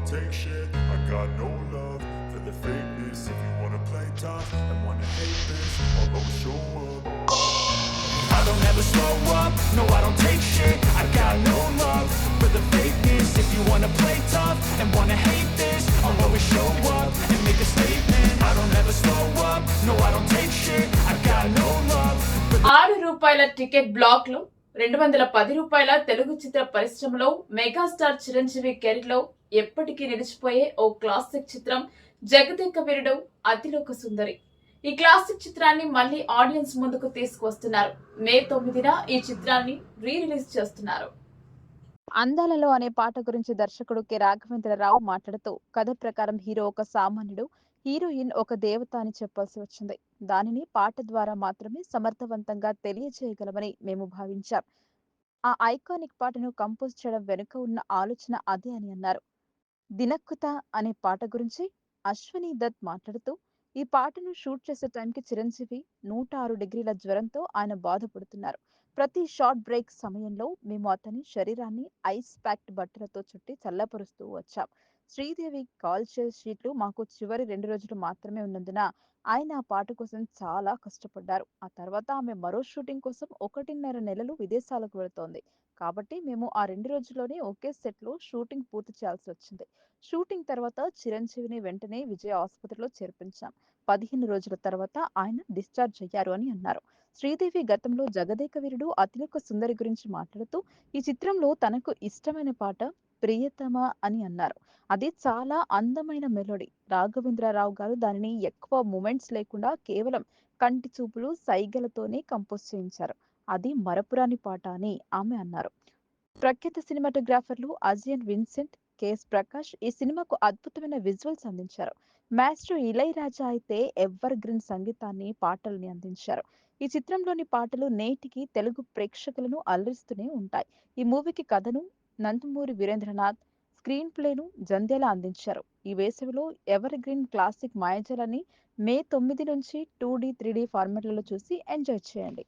don't take shit. I got no love for the fakeness. If you wanna play tough and wanna hate this, I'll always show up. I don't ever slow up, no I don't take shit I got no love for the fakeness If you wanna play tough and wanna hate this I'll always show up and make a statement I don't ever slow up, no I don't take shit I got no love for the ఆరు రూపాయల ticket black లో రెండు వందల పది రూపాయల తెలుగు చిత్ర పరిశ్రమలో megastar Chiranjeevi కెరీర్లో ఎప్పటికీ నిలిచిపోయే ఓ క్లాసిక్ చిత్రం జగదేక వీరుడు అతిలోక సుందరి. ఈ క్లాసిక్ చిత్రాన్ని మళ్ళీ ఆడియన్స్ ముందుకు తీసుకువస్తున్నారు. మే తొమ్మిదిన ఈ చిత్రాన్ని రీ రిలీజ్ చేస్తున్నారు. అందాలలో అనే పాట గురించి దర్శకుడు కె. రాఘవేంద్రరావు మాట్లాడుతూ కథ ప్రకారం హీరో ఒక సామాన్యుడు హీరోయిన్ ఒక దేవత అని చెప్పాల్సి వచ్చింది. దానిని పాట ద్వారా మాత్రమే సమర్థవంతంగా తెలియజేయగలమని మేము భావించాం. ఆ ఐకానిక్ పాటను కంపోజ్ చేయడం వెనుక ఉన్న ఆలోచన అదే అని అన్నారు. దినక్కుత అనే పాట గురించి అశ్వని దత్ మాట్లాడుతూ ఈ పాటను షూట్ చేసే టైంకి చిరంజీవి నూట ఆరు డిగ్రీల జ్వరంతో ఆయన బాధపడుతున్నారు. ప్రతి షార్ట్ బ్రేక్ సమయంలో మేము అతని శరీరాన్ని ఐస్ ప్యాక్డ్ బట్టలతో చుట్టి చల్లపరుస్తూ వచ్చాం. శ్రీదేవి కాల్ చేసే షీట్లు మాకు చివరి రెండు రోజులు మాత్రమే ఉన్నందున ఆయన ఆ పాట కోసం చాలా కష్టపడ్డారు. ఆ తర్వాత ఆమె మరో షూటింగ్ కోసం ఒకటిన్నర నెలలు విదేశాలకు వెళుతోంది. కాబట్టి మేము ఆ రెండు రోజుల్లోనే ఒకే సెట్లో షూటింగ్ పూర్తి చేయాల్సి వచ్చింది. షూటింగ్ తర్వాత చిరంజీవిని వెంటనే విజయ ఆసుపత్రిలో చేర్పించాం. పదిహేను రోజుల తర్వాత ఆయన డిశ్చార్జ్ అయ్యారు అని అన్నారు. శ్రీదేవి గతంలో జగదేక వీరుడు అతిలోక సుందరి గురించి మాట్లాడుతూ ఈ చిత్రంలో తనకు ఇష్టమైన పాట ప్రియతమ అని అన్నారు. అది చాలా అందమైన మెలోడీ. రాఘవేంద్రరావు గారు దానిని ఎక్కువ మూమెంట్స్ లేకుండా కేవలం కంటి చూపులు సైగలతోనే కంపోజ్ చేయించారు. అది మరపురాని పాట అని ఆమె అన్నారు. ప్రఖ్యాత సినిమాటోగ్రాఫర్లు అజియన్ విన్సెంట్ కేఎస్ ప్రకాష్ ఈ సినిమాకు అద్భుతమైన విజువల్స్ అందించారు. మాస్టర్ ఇళయరాజా అయితే ఎవర్ గ్రీన్ సంగీతాన్ని పాటల్ని అందించారు. ఈ చిత్రంలోని పాటలు నేటికి తెలుగు ప్రేక్షకులను అలరిస్తూనే ఉంటాయి. ఈ మూవీకి కథను నందమూరి వీరేంద్రనాథ్ స్క్రీన్ ప్లేను జంధ్యాల అందించారు. ఈ వేసవిలో ఎవర్ గ్రీన్ క్లాసిక్ మాయజాలని మే తొమ్మిది నుంచి టూ డీ త్రీ డీ ఫార్మాట్లలో చూసి ఎంజాయ్ చేయండి.